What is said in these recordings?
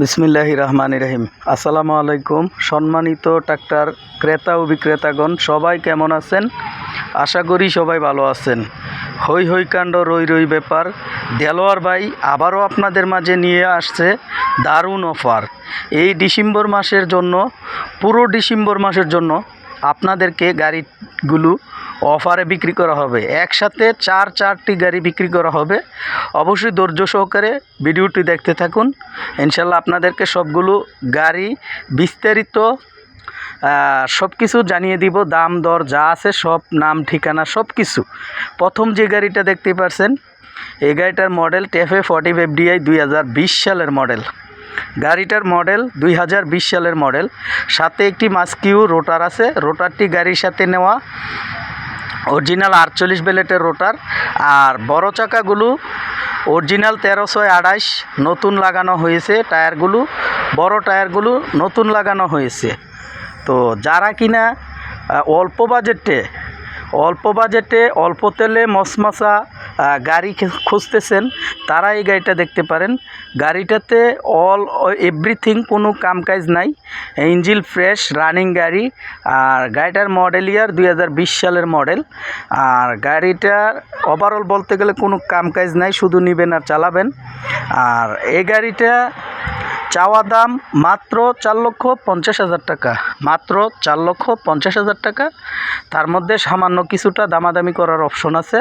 বিসমিল্লাহ রহমান রহিম আসসালামু আলাইকুম সম্মানিত ট্রাক্টর ক্রেতা ও বিক্রেতাগণ, সবাই কেমন আছেন? আশা করি সবাই ভালো আছেন। হই হই কাণ্ড, রই রই ব্যাপার। দেলোয়ার ভাই আবারও আপনাদের মাঝে নিয়ে আসছে দারুণ অফার। এই ডিসেম্বর মাসের জন্য, পুরো ডিসেম্বর মাসের জন্য আপনাদেরকে গাড়িগুলো অফারে বিক্রি করা হবে। একসাথে চার চারটি গাড়ি বিক্রি করা হবে। অবশ্যই ধৈর্য সহকারে ভিডিওটি দেখতে থাকুন। ইনশাল্লাহ আপনাদেরকে সবগুলো গাড়ি বিস্তারিত সব কিছু জানিয়ে দিব। দাম, দর যা আছে, সব নাম, ঠিকানা সব কিছু প্রথম যে গাড়িটা দেখতে পারছেন, এই গাড়িটার model TAFE forty five DI দুই হাজার বিশ সালের মডেল। গাড়িটার মডেল দুই হাজার বিশ সালের মডেল। সাথে একটি মাস্কিউ রোটার আছে। রোটারটি গাড়ির সাথে নেওয়া অরিজিনাল আটচল্লিশ বেলেটের রোটার আর বড় চাকাগুলো অরিজিনাল তেরোশো আড়াইশ নতুন লাগানো হয়েছে টায়ারগুলো, বড় টায়ারগুলো নতুন লাগানো হয়েছে। তো যারা কিনা অল্প বাজেটে অল্প বাজেটে, অল্প তেলে মশমশা গাড়ি খুঁজতেছেন তারা এই গাড়িটা দেখতে পারেন। গাড়িটাতে অল এভরিথিং কোনো কামকাজ নাই। ইঞ্জিল ফ্রেশ রানিং গাড়ি। আর গাড়িটার মডেল ইয়ার দু হাজার বিশ সালের মডেল আর গাড়িটার ওভারঅল বলতে গেলে কোনো কামকাজ নাই, শুধু নেবেন আর চালাবেন। আর এই গাড়িটা চাওয়া দাম মাত্র চার লক্ষ পঞ্চাশ হাজার টাকা। মাত্র চার লক্ষ পঞ্চাশ হাজার টাকা। তার মধ্যে সামান্য কিছুটা দামাদামি করার অপশন আছে।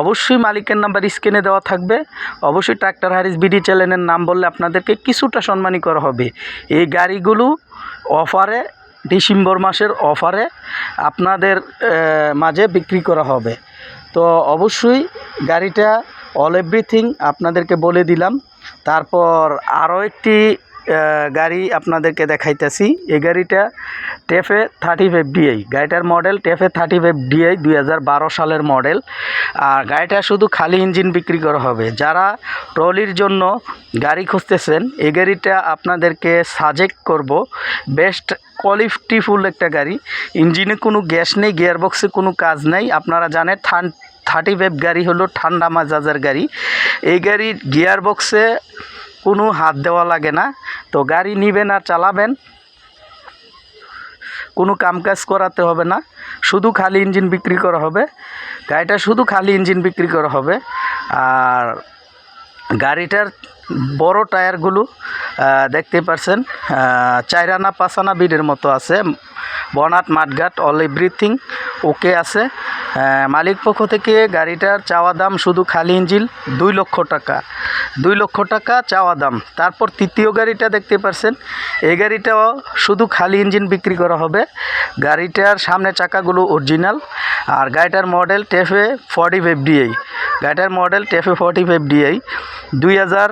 অবশ্যই মালিকের নাম্বার স্ক্রিনে দেওয়া থাকবে। অবশ্যই ট্রাক্টর হারিস বিডি চ্যানেলের নাম বললে আপনাদেরকে কিছুটা সম্মানী করা হবে। এই গাড়িগুলো অফারে ডিসেম্বর মাসের অফারে আপনাদের মাঝে বিক্রি করা হবে। তো অবশ্যই গাড়িটা অল এভরিথিং আপনাদেরকে বলে দিলাম। তারপর আরও একটি গাড়ি আপনাদেরকে দেখাইতেছি। এই গাড়িটা টেফে থার্টি ফাইভ ডিআই গাড়িটার model TAFE thirty five DI দুই হাজার বারো সালের মডেল আর গাড়িটা শুধু খালি ইঞ্জিন বিক্রি করা হবে। যারা ট্রলির জন্য গাড়ি খুঁজতেছেন, এই গাড়িটা আপনাদেরকে সাজেক্ট করব। বেস্ট কোয়ালিটিফুল একটা গাড়ি। ইঞ্জিনে কোনো গ্যাস নেই গিয়ারবক্সে কোনো কাজ নেই। আপনারা জানেন, থান থার্টি ফাইভ গাড়ি হলো ঠান্ডা মাজাজের গাড়ি। এই গাড়ির গিয়ার বক্সে কোনো হাত দেওয়া লাগে না। তো গাড়ি নিবেন আর চালাবেন। কোনো কামকাজ করাতে হবে না। শুধু খালি ইঞ্জিন বিক্রি করা হবে। গাড়িটা শুধু খালি ইঞ্জিন বিক্রি করা হবে। আর গাড়িটার বড় টায়ারগুলো দেখতে পারছেন চাইরানা পাসানা বিডের মতো আছে। বনাট, মাঠঘাট অল এভরিথিং ওকে আছে। মালিক পক্ষ থেকে গাড়িটার চাওয়া দাম শুধু খালি ইঞ্জিন, দুই লক্ষ টাকা। দুই লক্ষ টাকা চাওয়া দাম। তারপর তৃতীয় গাড়িটা দেখতে পারছেন। এই গাড়িটাও শুধু খালি ইঞ্জিন বিক্রি করা হবে। গাড়িটার সামনে চাকাগুলো অরিজিনাল। আর গাড়িটার model TAFE forty five DI গাড়িটার model TAFE forty five DI দুই হাজার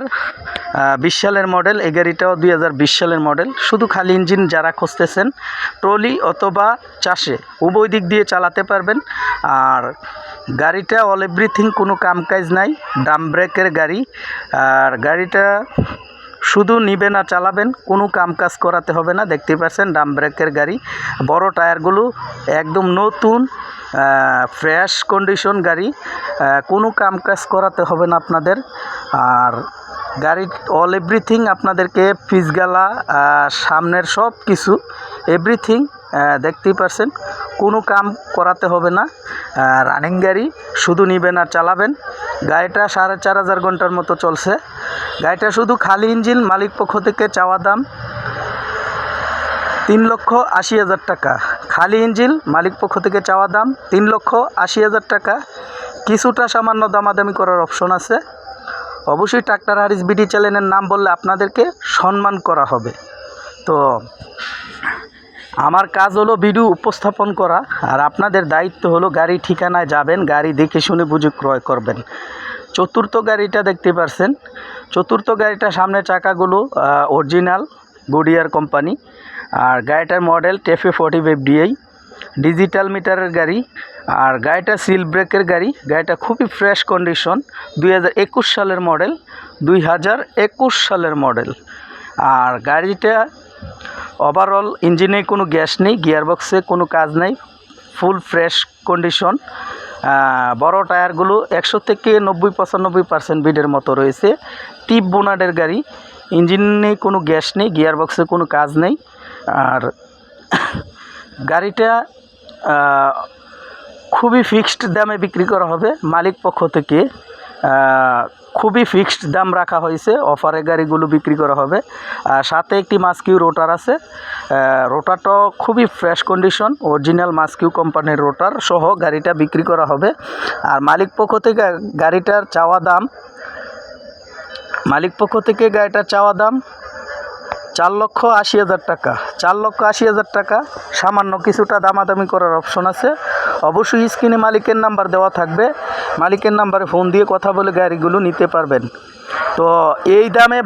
বিশ সালের মডেল, এই গাড়িটাও দুই হাজার বিশ সালের মডেল। শুধু খালি ইঞ্জিন যারা খুঁজতেছেন, ট্রলি অথবা চাষে, উভয় দিক দিয়ে চালাতে পারবেন। আর গাড়িটা অল এভরিথিং কোনো কামকাজ নাই ডাম ব্রেকের গাড়ি। আর গাড়িটা শুধু নিবেন আর চালাবেন, কোনো কামকাজ করাতে হবে না। দেখতে পাচ্ছেন ডাম ব্রেকের গাড়ি। বড় টায়ারগুলো একদম নতুন ফ্রেশ কন্ডিশন গাড়ি। কোনো কামকাজ করাতে হবে না আপনাদের। আর গাড়ির অল এভরিথিং আপনাদেরকে পিসগালা সামনের সব কিছু এভরিথিং দেখতেই পারছেন। কোনো কাম করাতে হবে না। রানিং গাড়ি শুধু নিবেন আর চালাবেন। গাড়িটা সাড়ে চার হাজার ঘণ্টার মতো চলছে। গাড়িটা শুধু খালি ইঞ্জিন মালিক পক্ষ থেকে চাওয়া দাম তিন লক্ষ আশি হাজার টাকা। খালি ইঞ্জিন মালিক পক্ষ থেকে চাওয়া দাম তিন লক্ষ আশি হাজার টাকা। কিছুটা সামান্য দামাদামি করার অপশন আছে। অবশ্যই ট্রাক্টর হারিস বিডি চ্যানেলের নাম বললে আপনাদেরকে সম্মান করা হবে। তো, আমার কাজ হলো ভিডিও উপস্থাপন করা, আর আপনাদের দায়িত্ব হলো গাড়ি ঠিকানায় যাবেন, গাড়ি দেখে শুনে বুঝে ক্রয় করবেন। চতুর্থ গাড়িটা দেখতে পারছেন। চতুর্থ গাড়িটা সামনের চাকাগুলো অরিজিনাল গুডিয়ার কোম্পানি আর গাড়িটার model TAFE forty five DI digital মিটারের গাড়ি আর গাড়িটা সিল ব্রেকের গাড়ি। গাড়িটা খুবই ফ্রেশ কন্ডিশন, দুই হাজার একুশ সালের মডেল, দুই হাজার একুশ সালের মডেল। আর গাড়িটা ওভারঅল ইঞ্জিনে কোনো গ্যাস নেই গিয়ারবক্সে কোনো কাজ নেই ফুল ফ্রেশ কন্ডিশন বড় টায়ারগুলো একশো থেকে নব্বই, পঁচানব্বই পার্সেন্ট বিডের মতো রয়েছে। টিপ বোনাডের গাড়ি ইঞ্জিনে কোনো গ্যাস নেই গিয়ার বক্সে কোনো কাজ নেই। আর গাড়িটা খুবই ফিক্সড দামে বিক্রি করা হবে মালিক পক্ষ থেকে। খুবই ফিক্সড দাম রাখা হয়েছে অফারে গাড়িগুলো বিক্রি করা হবে। আর সাথে একটি মাস্কিউ রোটার আছে। রোটারটাও খুবই ফ্রেশ কন্ডিশন অরিজিনাল মাস্কিউ কোম্পানির রোটার সহ গাড়িটা বিক্রি করা হবে। আর মালিক পক্ষ থেকে গাড়িটার চাওয়া দাম, মালিক পক্ষ থেকে গাড়িটার চাওয়া দাম চার লক্ষ আশি হাজার টাকা। চার লক্ষ আশি হাজার টাকা, সামান্য কিছুটা দামাদামি করার অপশন আছে। অবশ্যই স্ক্রিনে মালিকের নাম্বার দেওয়া থাকবে। মালিকের নাম্বারে ফোন দিয়ে কথা বলে গাড়িগুলো নিতে পারবেন। তো এই দামে